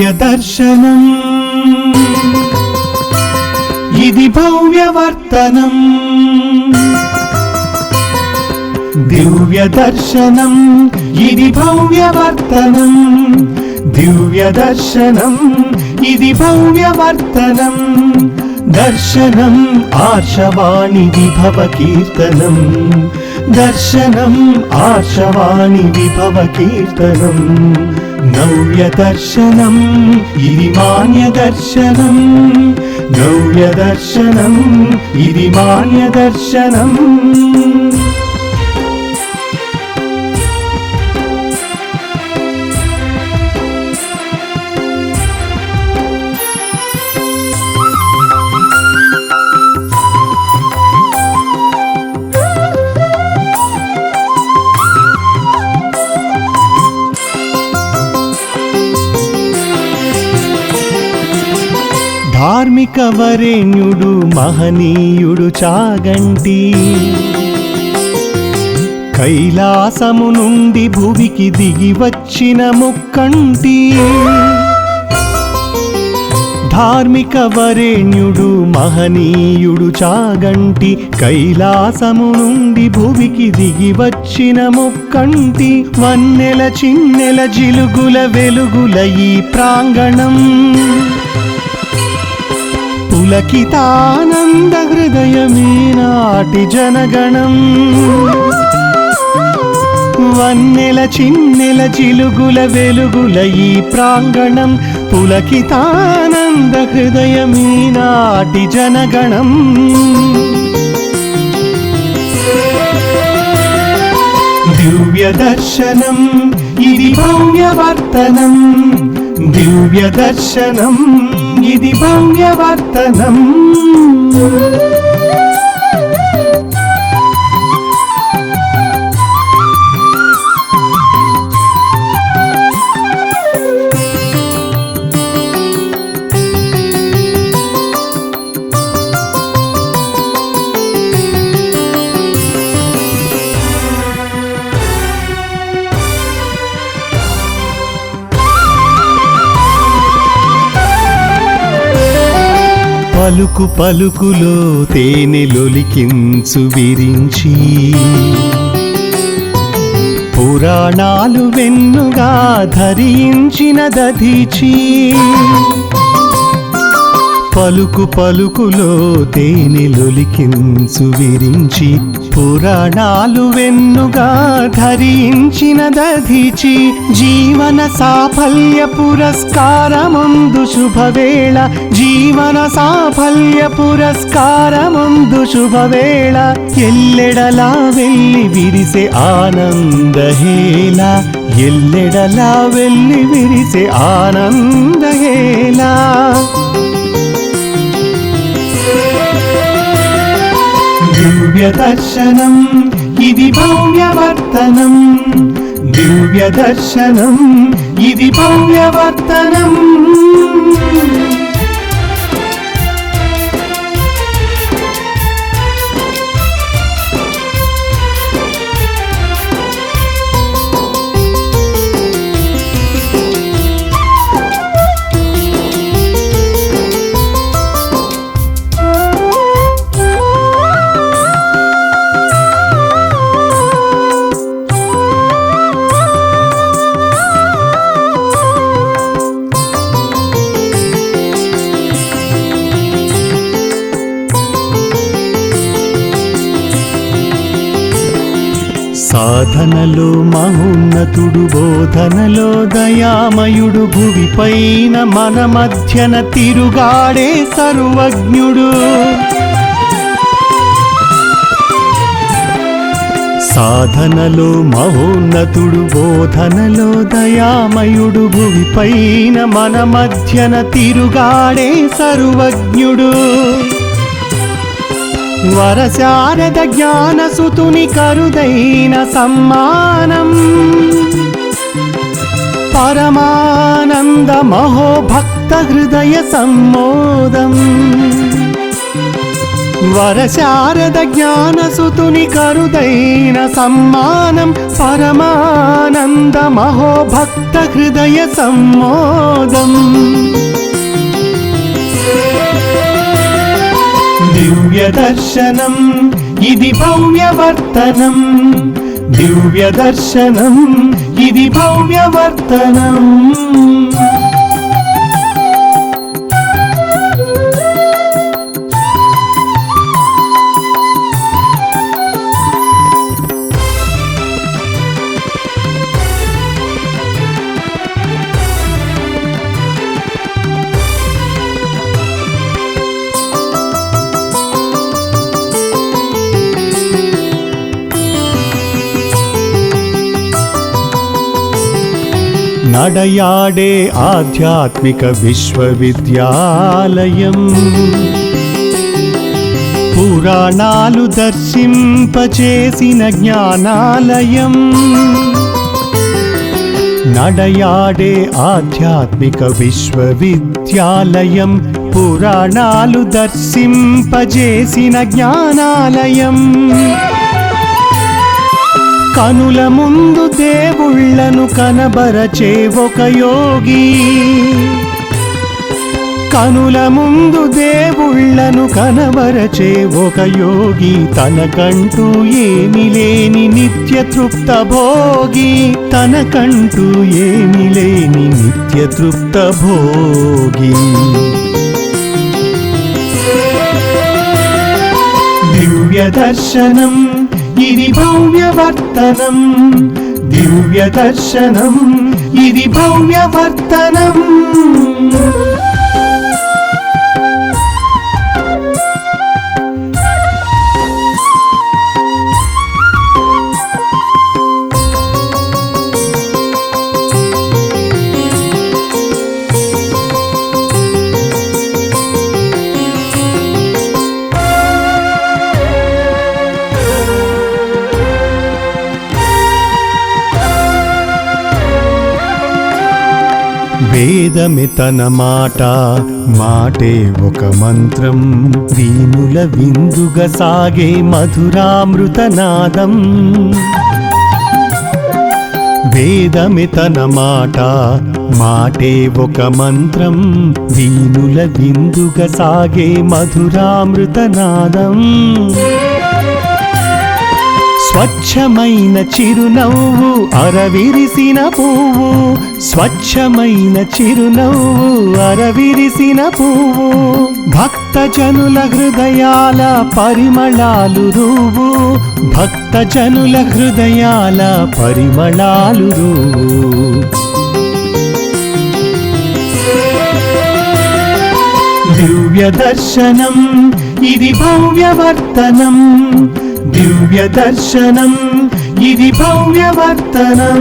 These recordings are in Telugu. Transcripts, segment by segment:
దివ్య దర్శనం. ఇది భవ్యవర్తనం దివ్య దర్శనం ఇది భవ్యవర్తనం దివ్య దర్శనం ఇది భవ్యవర్తనం దర్శనం ఆర్షవాణి విభవ కీర్తనం. దర్శనం ఆర్షవాణి విభవ కీర్తనం నవ్య దర్శనం ఇది మాన్య దర్శనం నవ్య మహనీయుడు చాగంటి. కైలాసము నుండి భువికి దిగి వచ్చిన ముక్కంటి. ధార్మిక వరేణ్యుడు మహనీయుడు చాగంటి. కైలాసము నుండి భువికి దిగి వచ్చిన ముక్కంటి. వన్నెల చిన్నెల జిలుగుల వెలుగుల ఈ ప్రాంగణం. పులకితానంద హృదయమే నాటి జనగణం. వన్నెల చిన్నెల చిలుగుల వెలుగుల ఈ ప్రాంగణం పులకితానంద హృదయమే నాటి జనగణం. దివ్య దర్శనం ఇది భవ్యవర్తనం దివ్య దర్శనం. ఇది భవ్యవర్తనం పలుకు పలుకులో తేనెలొలికించు విరించి. పురాణాలు వెన్నుగా ధరించిన దధిచి. పలుకు పలుకులో తేనెలొలికించు విరించి. పురాణాలు వెన్నుగా ధరించిన దధిచి జీవన సాఫల్య పురస్కారముందు శుభవేళ జీవన సాఫల్య పురస్కారముందు శుభవేళ ఎల్లెడలా వెళ్ళి విరిసే ఆనందహేళ ఎల్లెడలా వెళ్ళి విరిసే ఆనందహేళ. దివ్య దర్శనం ఇది భవ్యవర్తనం దివ్య దర్శనం ఇది భవ్యవర్తనం సాధనలో మహోన్నతుడు బోధనలో దయామయుడు భువిపైన మన మధ్యన తిరుగాడే సర్వజ్ఞుడు. సాధనలో మహోన్నతుడు బోధనలో దయామయుడు భువిపైన మన మధ్యన తిరుగాడే సర్వజ్ఞుడు. వరశారద జ్ఞానసుతుని కరుదైన సమ్మానం. పరమానంద మహోభక్త హృదయ సమ్మోదం. వరశారద జ్ఞానసుతుని కరుదైన సమ్మానం. పరమానంద మహోభక్త హృదయ సమ్మోదం. దివ్య దర్శనం ఇది భవ్యవర్తనం. దివ్య దర్శనం ఇది భవ్యవర్తనం. నడయాడే ఆధ్యాత్మిక విశ్వవిద్యాలయం. పురాణాలు దర్శింపచేసిన జ్ఞానాలయం. నడయాడే ఆధ్యాత్మిక విశ్వవిద్యాలయం. పురాణాలు దర్శింపజేసిన జ్ఞానాలయం. కనుల ముందు దేవుళ్ళను కనబరచే ఒక యోగి. కనుల ముందు దేవుళ్ళను కనబరచే ఒక యోగి. తనకంటూ ఏమి లేని నిత్య తృప్త భోగి. తనకంటూ ఏమి లేని నిత్య తృప్త భోగి. దివ్య దర్శనం ఇది భవ్యవర్తనం దివ్య దర్శనం ఇది భవ్యవర్తనం. వేదమి తన మాట మాటే ఒక మంత్రం. దీనుల విందుగా సాగే మధురామృతనాదం. వేదమి తన మాట మాటే ఒక మంత్రం. దీనుల విందుగా సాగే మధురామృతనాదం. స్వచ్ఛమైన చిరునవ్వు అరవిరిసిన పువ్వు. స్వచ్ఛమైన చిరునవ్వు అరవిరిసిన పువ్వు. భక్తజనుల హృదయాల పరిమళాలు రువు భక్తజనుల హృదయాల పరిమళాలు రువు దివ్య దర్శనం ఇది భవ్యవర్తనం. దివ్య దర్శనం ఇది భవ్యవర్తనం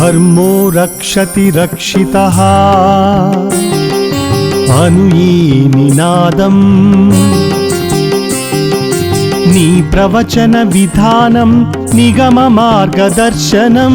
ధర్మో రక్షతి రక్షిత. అను ఈ నినాదం. నీ ప్రవచన విధానం నిగమ మార్గదర్శనం.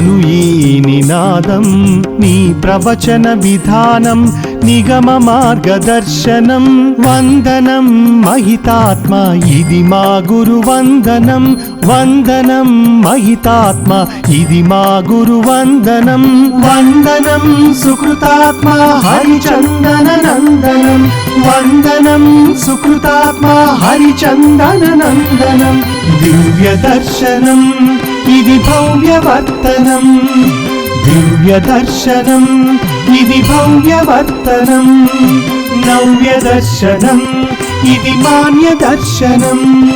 అను ఈ నినాదం నీ ప్రవచన విధానం నిగమ మార్గదర్శనం వందనం మహితాత్మ ఇది మా గురు వందనం వందనం మహితాత్మ ఇది మా గురు వందనం. వందనం సుకృతాత్మ హరిచందన నందనం. వందనం సుకృతాత్మ హరిచందన నందనం. దివ్య దర్శనం ఇది భవ్యవర్తనం. దివ్యదర్శనం. ఇది భవ్యవర్తనం. నవ్యదర్శనం. ఇది మాన్యదర్శనం.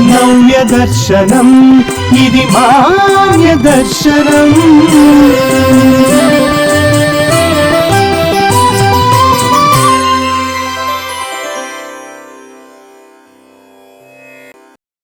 నవ్యదర్శనం. ఇది మాన్యదర్శనం.